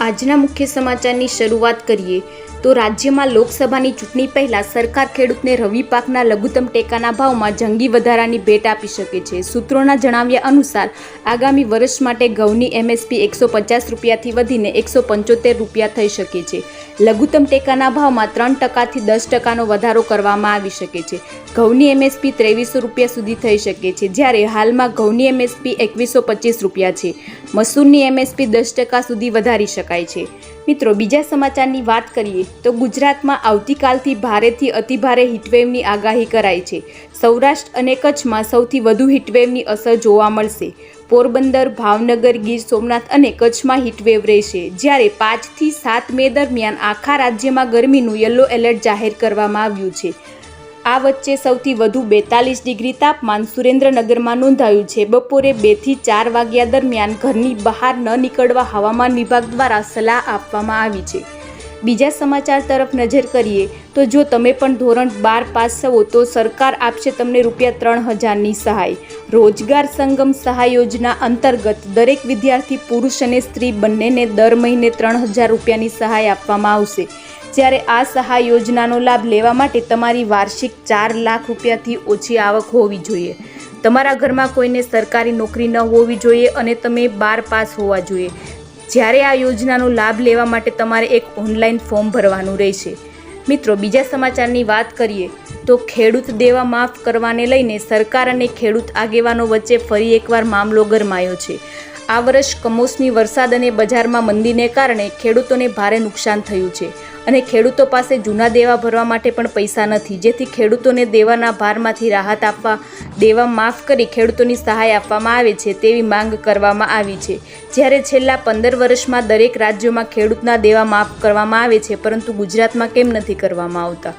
આજના મુખ્ય સમાચારની શરૂઆત કરીએ. તો રાજ્યમાં લોકસભાની ચૂંટણી પહેલા સરકાર ખેડૂતને રવિ પાકના લઘુત્તમ ટેકાના ભાવમાં જંગી વધારાની ભેટ આપી શકે છે. સૂત્રોના જણાવ્યા અનુસાર, આગામી વર્ષ માટે ઘઉંની એમએસપી એકસો પચાસ રૂપિયાથી વધીને એકસો પંચોતેર રૂપિયા થઈ શકે છે. લઘુત્તમ ટેકાના ભાવમાં ત્રણ ટકાથી દસ ટકાનો વધારો કરવામાં આવી શકે છે. ઘઉંની એમએસપી ત્રેવીસો રૂપિયા સુધી થઈ શકે છે, જ્યારે હાલમાં ઘઉંની એમએસપી એકવીસો પચીસ રૂપિયા છે. મસૂરની એમએસપી દસ ટકા સુધી વધારી શકાય છે. મિત્રો, બીજા સમાચારની વાત કરીએ તો ગુજરાતમાં આવતીકાલથી ભારેથી અતિભારે હીટવેવની આગાહી કરાઈ છે. સૌરાષ્ટ્ર અને કચ્છમાં સૌથી વધુ હીટવેવની અસર જોવા મળશે. પોરબંદર, ભાવનગર, ગીર સોમનાથ અને કચ્છમાં હીટવેવ રહેશે, જ્યારે પાંચથી સાત મે દરમિયાન આખા રાજ્યમાં ગરમીનું યલો એલર્ટ જાહેર કરવામાં આવ્યું છે. આ વચ્ચે સૌથી વધુ બેતાલીસ ડિગ્રી તાપમાન સુરેન્દ્રનગરમાં નોંધાયું છે. બપોરે બેથી ચાર વાગ્યા દરમિયાન ઘરની બહાર ન નીકળવા હવામાન વિભાગ દ્વારા સલાહ આપવામાં આવી છે. બીજા સમાચાર તરફ નજર કરીએ તો જો તમે પણ ધોરણ બાર પાસ થવો તો સરકાર આપશે તમને રૂપિયા ત્રણ હજારની સહાય. રોજગાર સંગમ સહાય યોજના અંતર્ગત દરેક વિદ્યાર્થી પુરુષ અને સ્ત્રી બંનેને દર મહિને ત્રણ હજાર રૂપિયાની સહાય આપવામાં આવશે. જ્યારે આ સહાય યોજનાનો લાભ લેવા માટે તમારી વાર્ષિક ચાર લાખ રૂપિયાથી ઓછી આવક હોવી જોઈએ. તમારા ઘરમાં કોઈને સરકારી નોકરી ન હોવી જોઈએ અને તમે બાર પાસ હોવા જોઈએ. જ્યારે આ યોજનાનો લાભ લેવા માટે તમારે એક ઓનલાઈન ફોર્મ ભરવાનું રહેશે. મિત્રો, બીજા સમાચારની વાત કરીએ, તો ખેડૂત દેવા માફ કરવાને લઈને સરકાર અને ખેડૂત આગેવાનો વચ્ચે ફરી એકવાર મામલો ગરમાયો છે. આ વર્ષ કમોસમી વરસાદ અને બજારમાં મંદીને કારણે ખેડૂતોને ભારે નુકસાન થયું છે. અને ખેડૂતો પાસે જૂના દેવા ભરવા માટે પણ પૈસા નથી. જેથી ખેડૂતોને દેવાના ભારમાંથી રાહત આપવા, દેવા માફ કરી ખેડૂતોની સહાય આપવામાં આવે છે તેવી માંગ કરવામાં આવી છે. જ્યારે છેલ્લા પંદર વર્ષમાં દરેક રાજ્યોમાં ખેડૂતના દેવા માફ કરવામાં આવે છે, પરંતુ ગુજરાતમાં કેમ નથી કરવામાં આવતા?